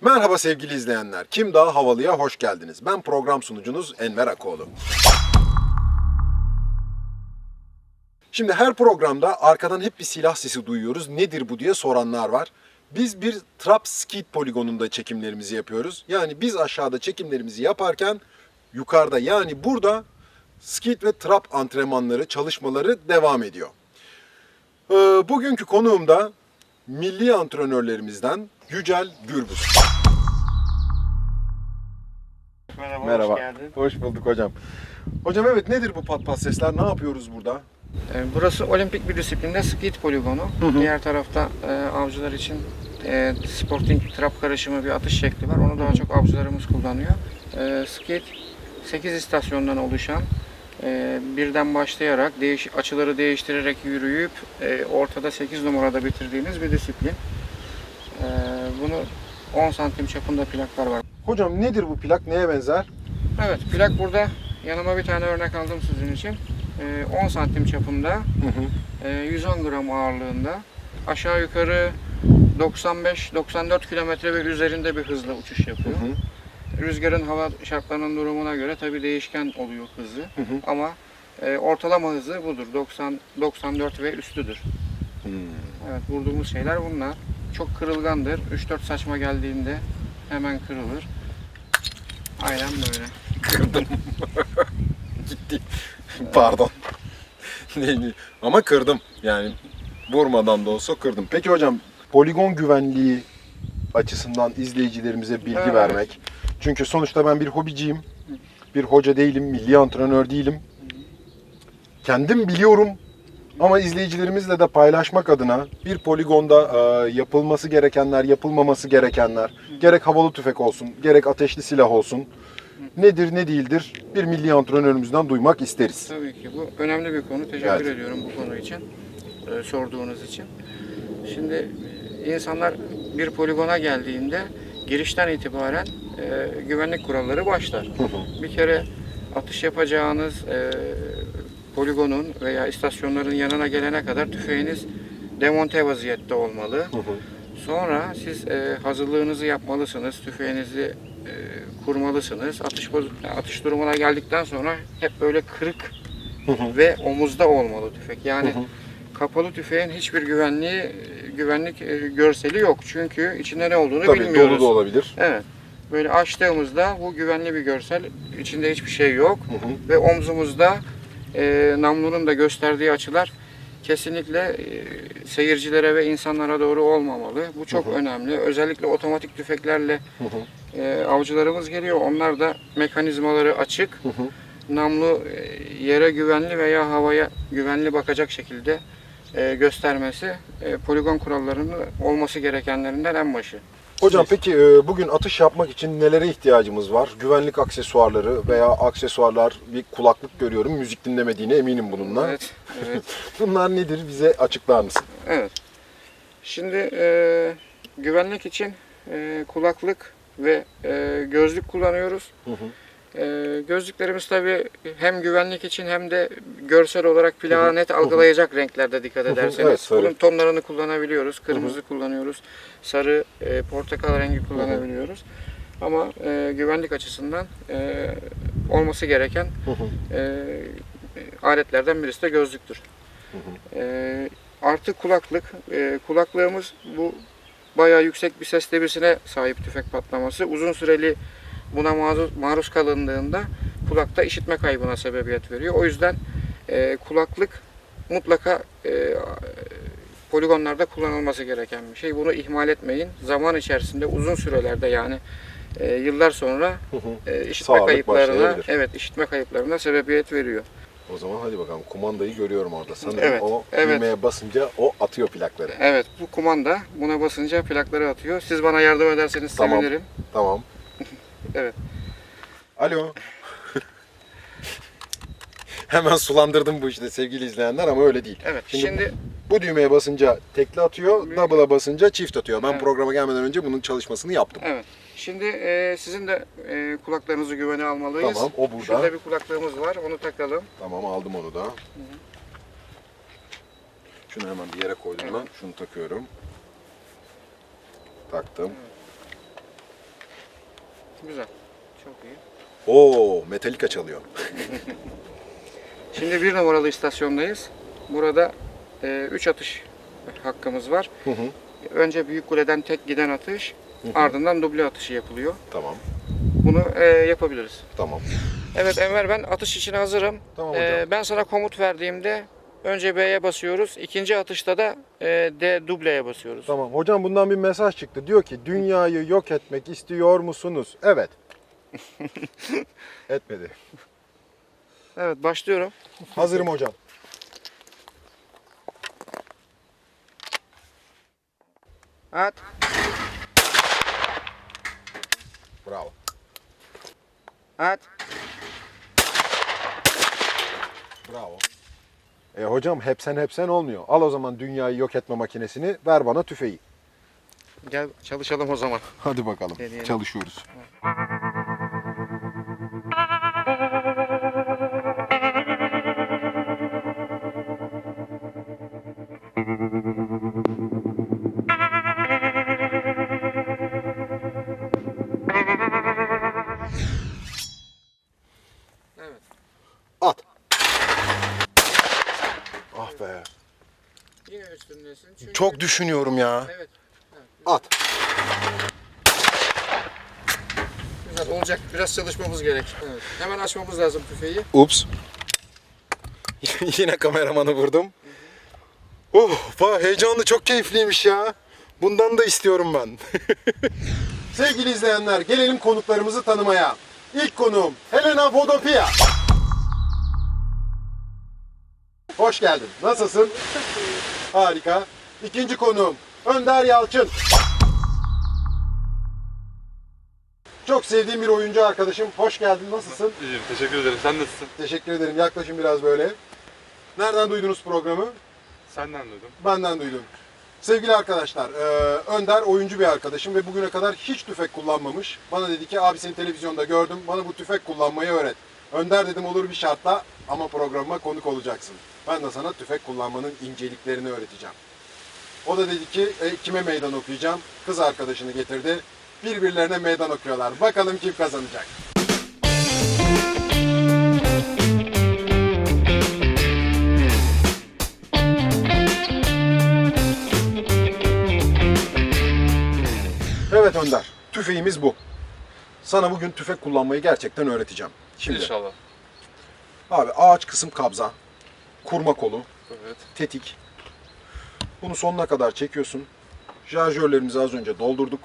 Merhaba sevgili izleyenler. Kim Daha Havalı'ya hoş geldiniz. Ben program sunucunuz Enver Akoğlu. Şimdi her programda arkadan hep bir silah sesi duyuyoruz. Nedir bu diye soranlar var. Biz bir trap skid poligonunda çekimlerimizi yapıyoruz. Yani biz aşağıda çekimlerimizi yaparken yukarıda yani burada skid ve trap antrenmanları, çalışmaları devam ediyor. Ee, bugünkü konuğum da milli antrenörlerimizden Yücel Gürbüz. Merhaba, Merhaba. hoş geldin. Hoş bulduk hocam. Hocam evet nedir bu pat pat sesler? Ne yapıyoruz burada? Ee, Burası olimpik bir disiplinde skit poligonu. hı. Diğer tarafta e, avcılar için e, sporting trap karışımı bir atış şekli var. Onu daha çok avcılarımız kullanıyor. E, skit 8 istasyondan oluşan e, birden başlayarak değiş, açıları değiştirerek yürüyüp e, ortada 8 numarada bitirdiğimiz bir disiplin. E, bunu 10 santim çapında plaklar var. Hocam nedir bu plak? Neye benzer? Evet plak burada. Yanıma bir tane örnek aldım sizin için. E, 10 santim çapında Hı hı. Ee, 110 gram ağırlığında aşağı yukarı 95-94 kilometre ve üzerinde bir hızla uçuş Hı yapıyor. hı. Rüzgarın hava şartlarının durumuna göre tabii değişken oluyor hızı Hı hı. ama e, ortalama hızı budur. 90 94 ve üstüdür. Hmm. Evet vurduğumuz şeyler bunlar. Çok kırılgandır. 3-4 saçma geldiğinde hemen kırılır. Aynen böyle. Kırdım. Gitti. Pardon. Neydi? Ama kırdım. Yani vurmadan da olsa kırdım. Peki hocam poligon güvenliği açısından izleyicilerimize bilgi Evet. vermek. Çünkü sonuçta ben bir hobiciyim. Bir hoca değilim, milli antrenör değilim. Kendim biliyorum ama izleyicilerimizle de paylaşmak adına bir poligonda e, yapılması gerekenler, yapılmaması gerekenler, gerek havalı tüfek olsun, gerek ateşli silah olsun, nedir ne değildir bir milli antrenörümüzden duymak isteriz. Tabii ki bu önemli bir konu. Teşekkür Evet. ediyorum bu konu için. e, sorduğunuz için. Şimdi e, insanlar bir poligona geldiğinde girişten itibaren e, güvenlik kuralları başlar. Bir kere atış yapacağınız e, poligonun veya istasyonların yanına gelene kadar tüfeğiniz demonte vaziyette olmalı. Hı hı. Sonra siz e, hazırlığınızı yapmalısınız, tüfeğinizi e, kurmalısınız. Atış atış durumuna geldikten sonra hep böyle kırık Hı hı. ve omuzda olmalı tüfek. Yani Hı hı. kapalı tüfeğin hiçbir güvenliği güvenlik e, görseli yok. Çünkü içinde ne olduğunu Tabii bilmiyoruz. dolu da olabilir. Evet. Böyle açtığımızda bu güvenli bir görsel. İçinde hiçbir şey yok Hı hı. ve omzumuzda e, namlunun da gösterdiği açılar kesinlikle e, seyircilere ve insanlara doğru olmamalı. Bu çok Hı hı. önemli. Özellikle otomatik tüfeklerle Hı hı. e, avcılarımız geliyor. Onlar da mekanizmaları açık. Hı hı. Namlu e, yere güvenli veya havaya güvenli bakacak şekilde e, göstermesi e, poligon kurallarının olması gerekenlerinden en başı. Hocam peki e, bugün atış yapmak için nelere ihtiyacımız var? Güvenlik aksesuarları veya aksesuarlar bir kulaklık görüyorum. Müzik dinlemediğine eminim bununla. Evet, evet. Bunlar nedir? Bize açıklar mısın? Evet. Şimdi e, güvenlik için e, kulaklık ve e, gözlük kullanıyoruz. Hı hı. E, gözlüklerimiz tabii hem güvenlik için hem de görsel olarak plağı net algılayacak renklerde dikkat ederseniz. Evet. Bunun tonlarını kullanabiliyoruz. Kırmızı kullanıyoruz. Sarı, e, portakal rengi kullanabiliyoruz. Ama e, güvenlik açısından e, olması gereken aletlerden birisi de gözlüktür. Artı kulaklık. Kulaklığımız bu bayağı yüksek bir ses debisine sahip tüfek patlaması. Uzun süreli buna maruz, maruz kalındığında kulakta işitme kaybına sebebiyet veriyor. O yüzden e, kulaklık mutlaka e, poligonlarda kullanılması gereken bir şey. Bunu ihmal etmeyin. Zaman içerisinde uzun sürelerde yani e, yıllar sonra e, işitme Sağlık kayıplarına evet işitme kayıplarına sebebiyet veriyor. O zaman hadi bakalım kumandayı görüyorum orada. Sanırım Evet, o evet. düğmeye basınca o atıyor plakları. Evet bu kumanda buna basınca plakları atıyor. Siz bana yardım ederseniz Tamam. sevinirim. Tamam. Evet. Alo. Hemen sulandırdım bu işte sevgili izleyenler ama öyle değil. Evet. Şimdi- Şimdi, Bu düğmeye basınca tekli atıyor, double'a basınca çift atıyor. Ben Evet. programa gelmeden önce bunun çalışmasını yaptım. evet. Şimdi e, sizin de e, kulaklarınızı güvene almalıyız. Tamam, o burada. Şurada bir kulaklığımız var. Onu takalım. Tamam aldım onu da. Şunu hemen bir yere koydum ben. Şunu takıyorum. Taktım. Güzel. Çok iyi. Oo, Metallica çalıyor. Şimdi bir numaralı istasyondayız. Burada 3 atış hakkımız var. Hı hı. Önce büyük kuleden tek giden atış, ardından duble atışı yapılıyor. Tamam, Bunu e, yapabiliriz. tamam. Evet Enver ben atış için hazırım. Tamam E, hocam. ben sana komut verdiğimde önce B'ye basıyoruz. İkinci atışta da e, D dubleye basıyoruz. Tamam. Hocam bundan bir mesaj çıktı. Diyor ki dünyayı yok etmek istiyor musunuz? Evet. Etmedi. Evet başlıyorum. Hazırım hocam. At. Bravo. At. Bravo. E hocam hepsen hepsen olmuyor. Al o zaman dünyayı yok etme makinesini, ver bana tüfeği. Gel çalışalım o zaman. Hadi bakalım. Deneyelim. Çalışıyoruz. Evet. Çok düşünüyorum ya. Evet. At. Güzel olacak. Biraz çalışmamız gerek. Evet. Hemen açmamız lazım tüfeği. Ups. Yine kameramanı vurdum. Oh, vay, heyecanlı çok keyifliymiş ya. Bundan da istiyorum ben. Sevgili izleyenler, gelelim konuklarımızı tanımaya. İlk konuğum Helena Vodopia. Hoş geldin. Nasılsın? Harika. İkinci konuğum Önder Yalçın. Çok sevdiğim bir oyuncu arkadaşım. Hoş geldin. Nasılsın? İyiyim, teşekkür ederim. Sen nasılsın? Teşekkür ederim. Yaklaşın biraz böyle. Nereden duydunuz programı? Senden duydum. Benden duydum. Sevgili arkadaşlar, e, Önder oyuncu bir arkadaşım ve bugüne kadar hiç tüfek kullanmamış. Bana dedi ki abi seni televizyonda gördüm, bana bu tüfek kullanmayı öğret. Önder dedim olur bir şartla ama programıma konuk olacaksın. Ben de sana tüfek kullanmanın inceliklerini öğreteceğim. O da dedi ki e, kime meydan okuyacağım? Kız arkadaşını getirdi. Birbirlerine meydan okuyorlar. Bakalım kim kazanacak. Evet Önder, tüfeğimiz bu. Sana bugün tüfek kullanmayı gerçekten öğreteceğim. Şimdi İnşallah. abi ağaç kısım kabza, kurma kolu, Evet. tetik. Bunu sonuna kadar çekiyorsun. Şarjörlerimizi az önce doldurduk.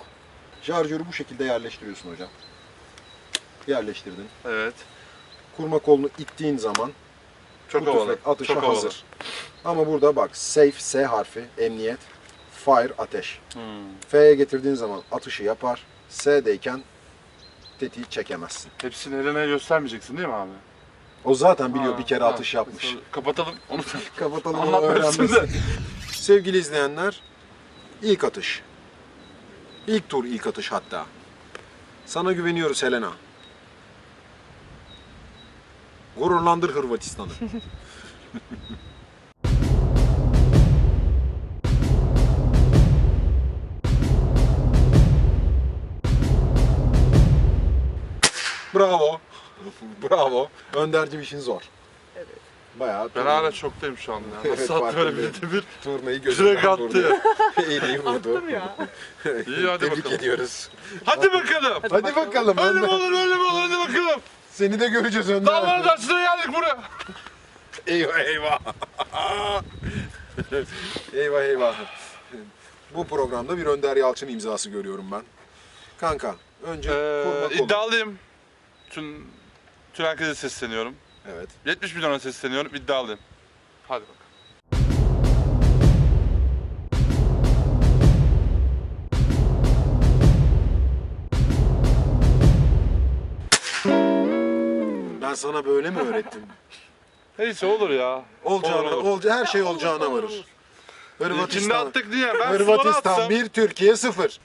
Şarjörü bu şekilde yerleştiriyorsun hocam. Yerleştirdin. Evet. Kurma kolunu ittiğin zaman Çok bu havalı. atışa Çok havalı. hazır. Ama burada bak safe S harfi, emniyet, fire ateş. Hmm. F'ye getirdiğin zaman atışı yapar. S'deyken tetiği çekemezsin. Hepsini eline göstermeyeceksin değil mi abi? O zaten biliyor Ha, bir kere ha. atış yapmış. Kapatalım. Onu Kapatalım onu öğrenmesin. Sevgili izleyenler, ilk atış. İlk tur ilk atış hatta. Sana güveniyoruz Helena. Gururlandır Hırvatistan'ı. Bravo. Bravo. Öndercim işin zor. Bayağı Ben hala şoktayım şu anda. Evet, Nasıl attı böyle farkındayım. bir bir. Turnayı Direkt gözünden attı. vurdu. İyi vurdu. Attım ya. İyi hadi Tebrik bakalım. ediyoruz. Hadi bakalım. Hadi bakalım. Öyle mi Önder. olur öyle mi olur hadi bakalım. Seni de göreceğiz Önder. Dağların taşına geldik buraya. Eyvah eyvah. eyvah eyvah. Bu programda bir Önder Yalçın imzası görüyorum ben. Kanka önce kurma Ee, kolu. iddialıyım. Tüm, tüm herkese sesleniyorum. Evet. 70 milyona sesleniyorum. iddialıyım. Hadi bakalım. Ben sana böyle mi öğrettim? Neyse olur ya. Olacağına, Olur, olca- her şey olacağına varır. İlkinde Hırvatistan, attık diye ben Hırvatistan atsam. 1, Türkiye 0.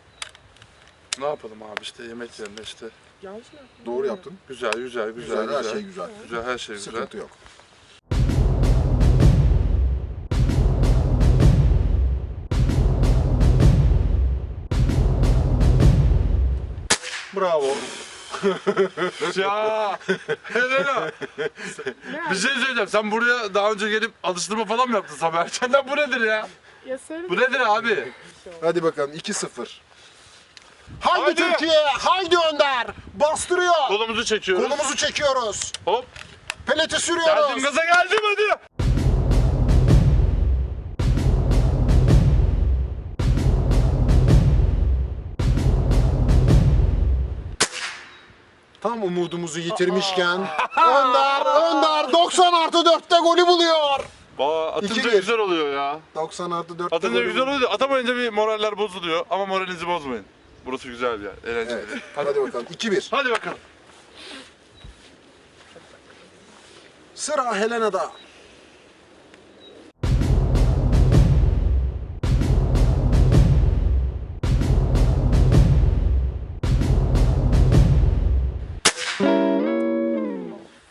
Ne yapalım abi işte yemek yerine işte. Yanlış mı yaptın? Doğru yaptın. Güzel güzel güzel Güzel, güzel. her şey güzel. Güzel her şey güzel. Sıkıntı yok. Bravo. ya Helena. Bir şey söyleyeceğim. Sen buraya daha önce gelip alıştırma falan mı yaptın sabah erkenden? Bu nedir ya? Ya söyle. Bu nedir abi? Hadi bakalım 2-0. Haydi, Haydi. Türkiye, haydi Önder. Bastırıyor. Kolumuzu çekiyoruz. Kolumuzu çekiyoruz. Hop. Peleti Geldim sürüyoruz. gaza geldim hadi. Tam umudumuzu yitirmişken Önder, Önder 90 artı 4'te golü buluyor. Aa, atınca güzel oluyor ya. 90 artı 4'te Atınca güzel oluyor. Atamayınca bir moraller bozuluyor. Ama moralinizi bozmayın. Burası güzel bir yer. Eğlenceli. Evet. Hadi bakalım 2-1. Hadi bakalım. Sıra Helena'da.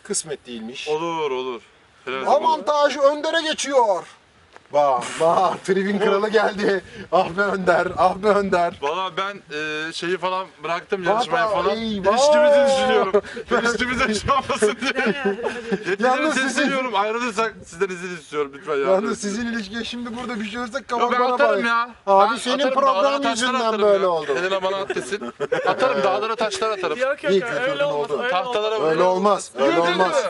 Kısmet değilmiş. Olur olur. Helal olsun. Avantaj Önder'e geçiyor. Bak bak Trivin kralı geldi. Ah be Önder, ah be Önder. Valla ben e, şeyi falan bıraktım yarışmayı Baba, falan. eyvah. İlişkimizi düşünüyorum. İlişkimize şey yapmasın diye. Yalnız sizin- sesleniyorum. Ayrılırsak sizden izin istiyorum lütfen ya. Yalnız sizin ilişkiye şimdi burada bir şey olursa Yok ben kafana atarım bak. ya. Abi Ben senin atarım, program yüzünden atarım böyle ya. oldu. Helena bana at desin. Atarım dağlara taşlar atarım. Yok İyi, yok kültürün öyle olmaz. oldu. Öyle Tahtalara olmaz. Öyle olmaz, öyle olmaz.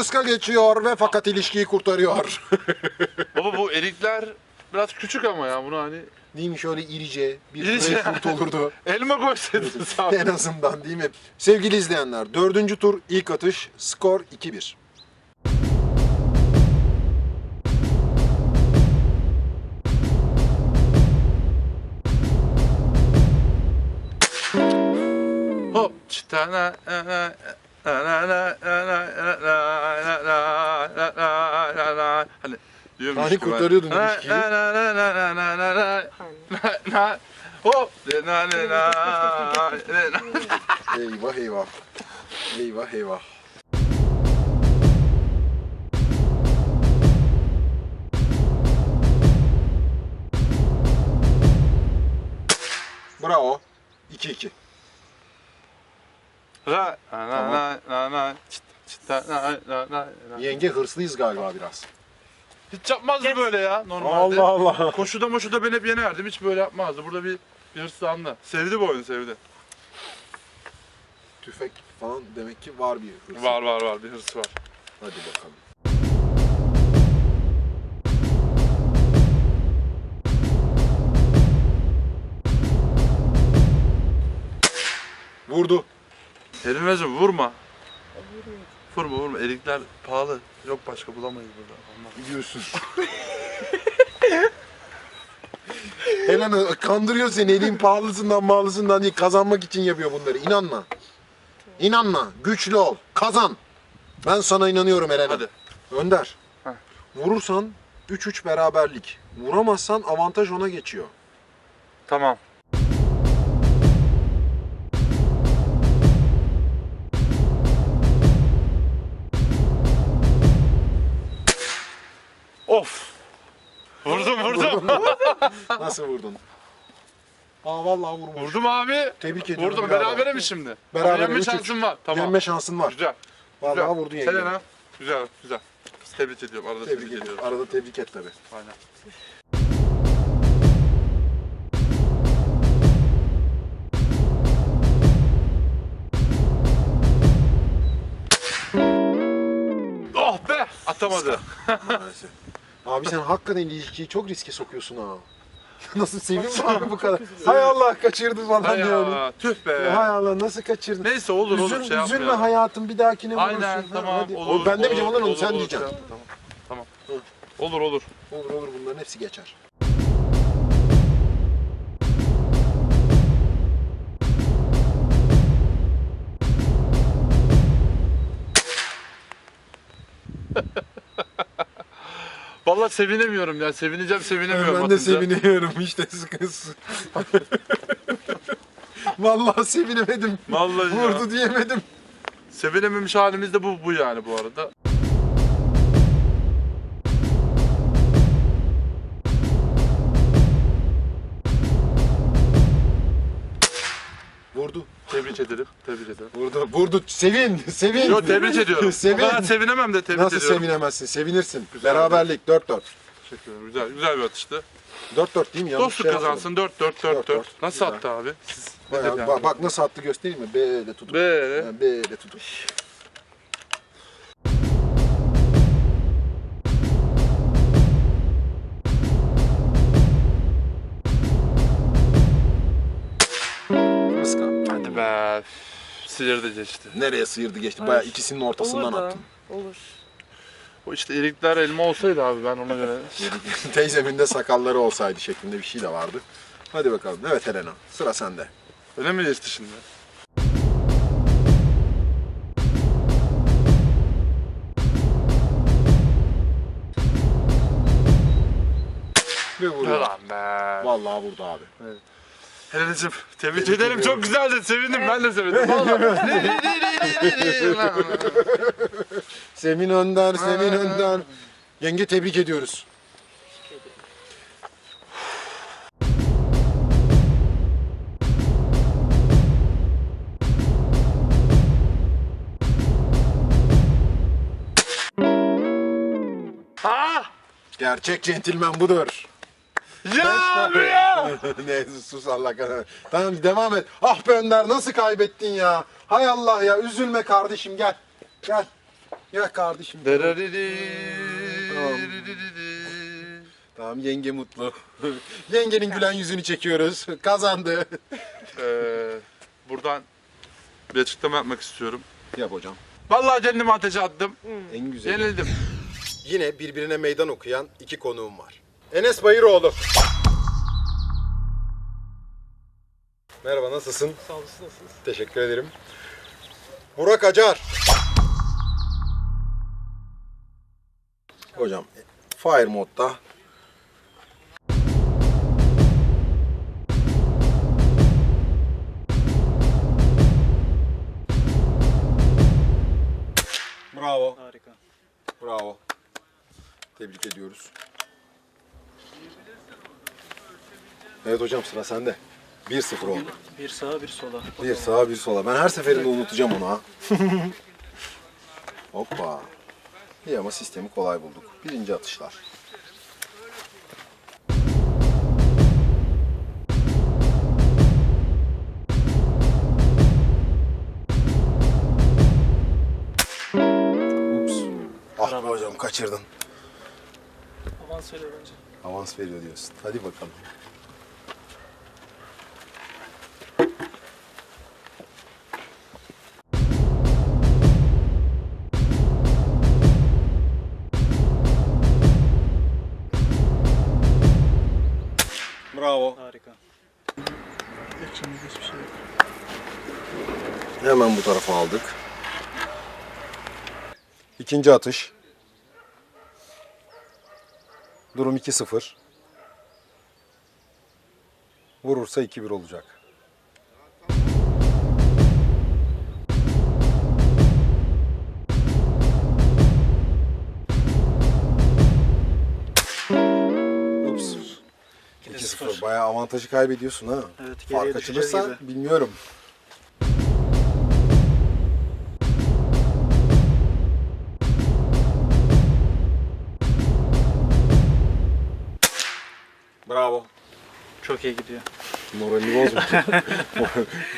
Iska geçiyor ve fakat ilişkiyi kurtarıyor. Baba bu erikler biraz küçük ama ya bunu hani değil mi şöyle irice bir İrice. greyfurt olurdu elma koysaydın sağ en azından değil mi? Sevgili izleyenler dördüncü tur ilk atış skor 2-1. Hop. Çitana hani diyormuş Tarih kurtarıyordun demiş ki. Hop. eyvah eyvah. Eyvah eyvah. Bravo. 2-2. Ra na na na na na na na na na Yenge hırslıyız galiba biraz. Hiç yapmazdı böyle ya normalde. Allah. Koşuda moşuda ben hep yenerdim. Hiç böyle yapmazdı. Burada bir, bir hırslandı. Sevdi bu oyunu sevdi. Tüfek falan demek ki var bir hırsı. Var var var bir hırsı var. Hadi bakalım. Vurdu. Erimezim vurma. Vurma vurma. Erikler pahalı. Yok başka bulamayız burada. Olmaz. Biliyorsun. Helena kandırıyor seni elin pahalısından pahalısından değil kazanmak için yapıyor bunları inanma. İnanma güçlü ol kazan. Ben sana inanıyorum Helena. Hadi. Önder. Heh. Vurursan 3-3 beraberlik. Vuramazsan avantaj ona geçiyor. Tamam. Nasıl vurdun? Aa vallahi vurmuş. Vurdum abi. Tebrik ediyorum. Vurdum. bravo. Berabere mi şimdi? Berabere, yenme üç üç. şansım var. Tamam. Yenme şansın var. Güzel. Vallahi güzel. vurdu yenge. Selena. Güzel güzel. Tebrik ediyorum. Arada Tebrik tebrik, ediyorum. ediyorum. Arada tebrik et tabii. Aynen. Oh be! Atamadı. Maalesef. Abi sen hakikaten ilişkiyi çok riske sokuyorsun ha. Nasıl sevim bu kadar? Hay Allah kaçırdı falan Hay yani. ya, tüh be. Hay Allah nasıl kaçırdın? Neyse olur olur Üzül, şey üzülme yapmayalım. hayatım bir dahakine vurursun. Aynen Ha, tamam hadi. olur. O, ben demeyeceğim olur, onlar onu olur, sen olur, diyeceksin. şey Tamam. Tamam. Olur olur. Olur olur bunların hepsi geçer. Valla sevinemiyorum ya. Sevineceğim sevinemiyorum. Ben de atınca. seviniyorum işte kız. Vallahi sevinemedim. Vallahi ya. Vurdu diyemedim. Sevinememiş halimiz de bu, bu yani bu arada. Vurdu. Tebrik ederim. Tebrik ederim vurdu. Sevin, sevin. Yo tebrik ediyorum. Sevin. Kadar sevinemem de tebrik Nasıl ediyorum. sevinemezsin? Sevinirsin. Güzel. Beraberlik 4-4. Teşekkür ederim. Güzel, güzel bir atıştı. 4-4 değil mi? Yanlış Dostluk şey kazansın 4 4 4 Dört, 4. dört. Nasıl Güzel. attı abi? Siz Bayağı- bak, bak nasıl attı göstereyim mi? Böyle tutup. Böyle. Böyle tutup. Sinirdi geçti. Nereye sıyırdı geçti? Bayağı ikisinin ortasından Olur da, attım. Olur. O işte erikler elma olsaydı abi ben ona göre. Teyzemin de sakalları olsaydı şeklinde bir şey de vardı. Hadi bakalım. Evet Helena. Sıra sende. Öyle mi geçti şimdi? Ve vuruyor. Ulan be. Vallahi vurdu abi. Helen'cim tebrik ederim. Çok güzeldi. Sevindim. Ben de sevindim. Vallahi. Semin Önder, Semin Önder. Yenge tebrik ediyoruz. Ha! Gerçek centilmen budur. Ya ya! ne sus Allah kahretsin. Tamam devam et. Ah be Önder nasıl kaybettin ya? Hay Allah ya üzülme kardeşim gel. Gel. Gel kardeşim. Tamam yenge mutlu. Yengenin gülen yüzünü çekiyoruz. Kazandı. Ee, buradan bir açıklama yapmak istiyorum. Yap hocam. Vallahi kendimi ateşe attım. En güzel. Yenildim. Yine birbirine meydan okuyan iki konuğum var. Enes Bayıroğlu. Merhaba nasılsın? Sağ olasın, nasılsınız? Teşekkür ederim. Burak Acar. Hocam Fire modda. Bravo. Harika. Bravo. Tebrik ediyoruz. Evet hocam sıra sende. 1-0 oldu. Bir sağa bir sola. Bir sağa bir sola. Ben her seferinde unutacağım onu ha. Hoppa. İyi ama sistemi kolay bulduk. Birinci atışlar. Ups. Ah be hocam kaçırdın. Avans veriyor bence. Avans veriyor diyorsun. Hadi bakalım. Bravo. Harika. Hiçbir şey yok. Hemen bu tarafa aldık. İkinci atış. Durum 2-0. Vurursa 2-1 olacak. 2-0. Bayağı avantajı kaybediyorsun ha. Evet, geriye Fark açılırsa gibi. bilmiyorum. Bravo. Çok iyi gidiyor. Moralini bozma.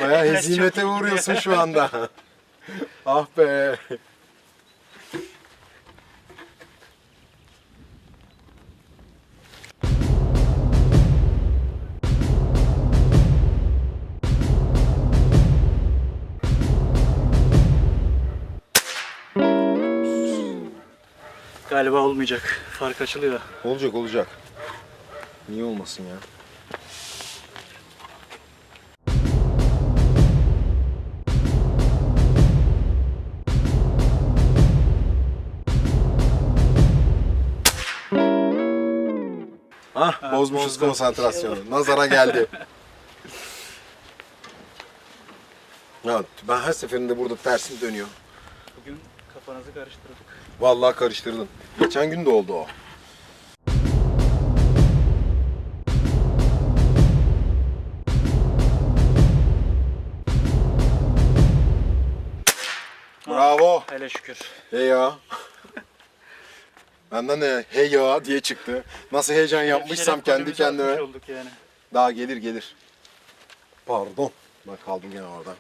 Bayağı hezimete uğruyorsun şu anda. ah be. Galiba olmayacak. Fark açılıyor. Olacak olacak. Niye olmasın ya? Ah, bozmuşuz bozdum. konsantrasyonu. Nazara geldi. Ya, ben her seferinde burada tersim dönüyor. Bugün kafanızı karıştırdık. Vallahi karıştırdın. Geçen gün de oldu o. hele şükür. Hey ya. Benden de hey ya diye çıktı. Nasıl heyecan yapmışsam kendi kendime. yani. Daha gelir gelir. Pardon. Ben kaldım gene orada.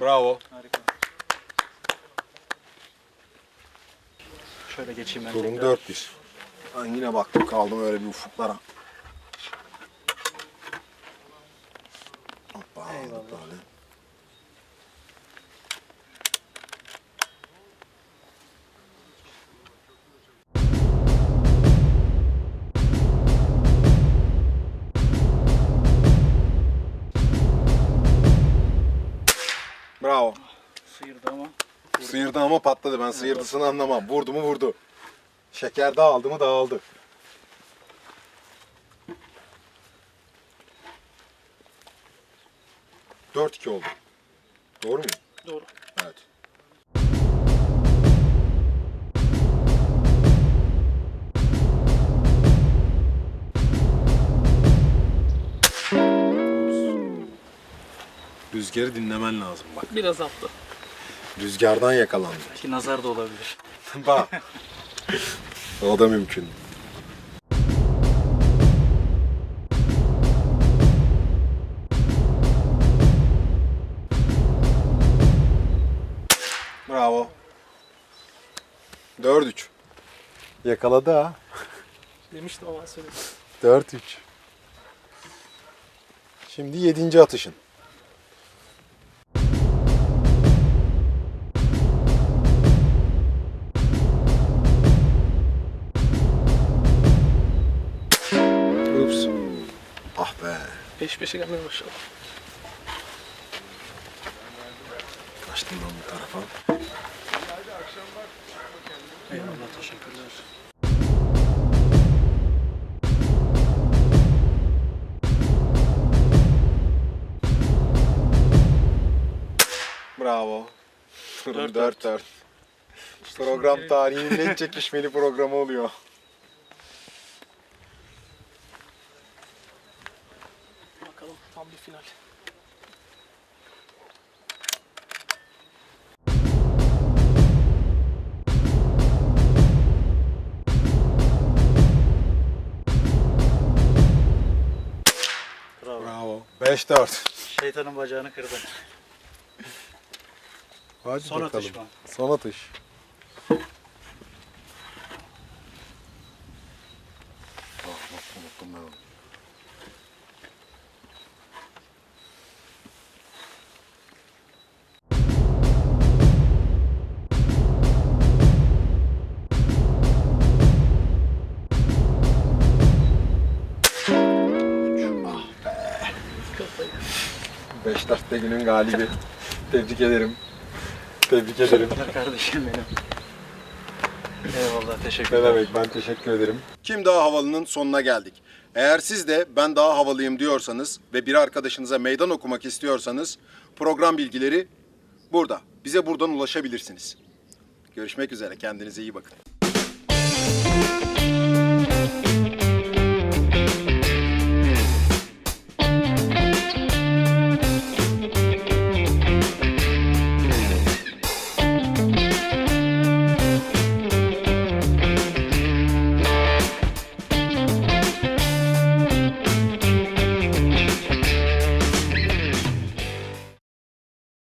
Bravo. Harika. Şöyle geçeyim ben Durum tekrar. 4-1. Ben yine baktım kaldım öyle bir ufuklara. Hoppa, Eyvallah. böyle. Bravo. Sıyırdı ama. Sıyırdı ama patladı. Ben sıyırdısını anlamam. Vurdu mu vurdu. Şeker dağıldı mı dağıldı. Dört iki oldu. Doğru mu? Doğru. Evet. Rüzgarı dinlemen lazım bak. Biraz attı. Rüzgardan yakalandı. Ki nazar da olabilir. Bak. o da mümkün. Bravo. 4-3. Yakaladı ha. Demiştim ama söyledim. 4-3. Şimdi 7. atışın. 75'e gelmeye başladı. Kaçtım ben bu tarafa. Eyvallah teşekkürler. Bravo. 4-4. Program tarihinin en çekişmeli programı oluyor. Final. Bravo. Bravo. 5-4. Şeytanın bacağını kırdın. Hadi Son bakalım. atış mı? Son atış. Galibi. Tebrik ederim. Tebrik ederim. Teşekkürler kardeşim benim. Eyvallah Ne teşekkürler. demek ben teşekkür ederim. Kim Daha Havalı'nın sonuna geldik. Eğer siz de ben daha havalıyım diyorsanız ve bir arkadaşınıza meydan okumak istiyorsanız program bilgileri burada. Bize buradan ulaşabilirsiniz. Görüşmek üzere. Kendinize iyi bakın.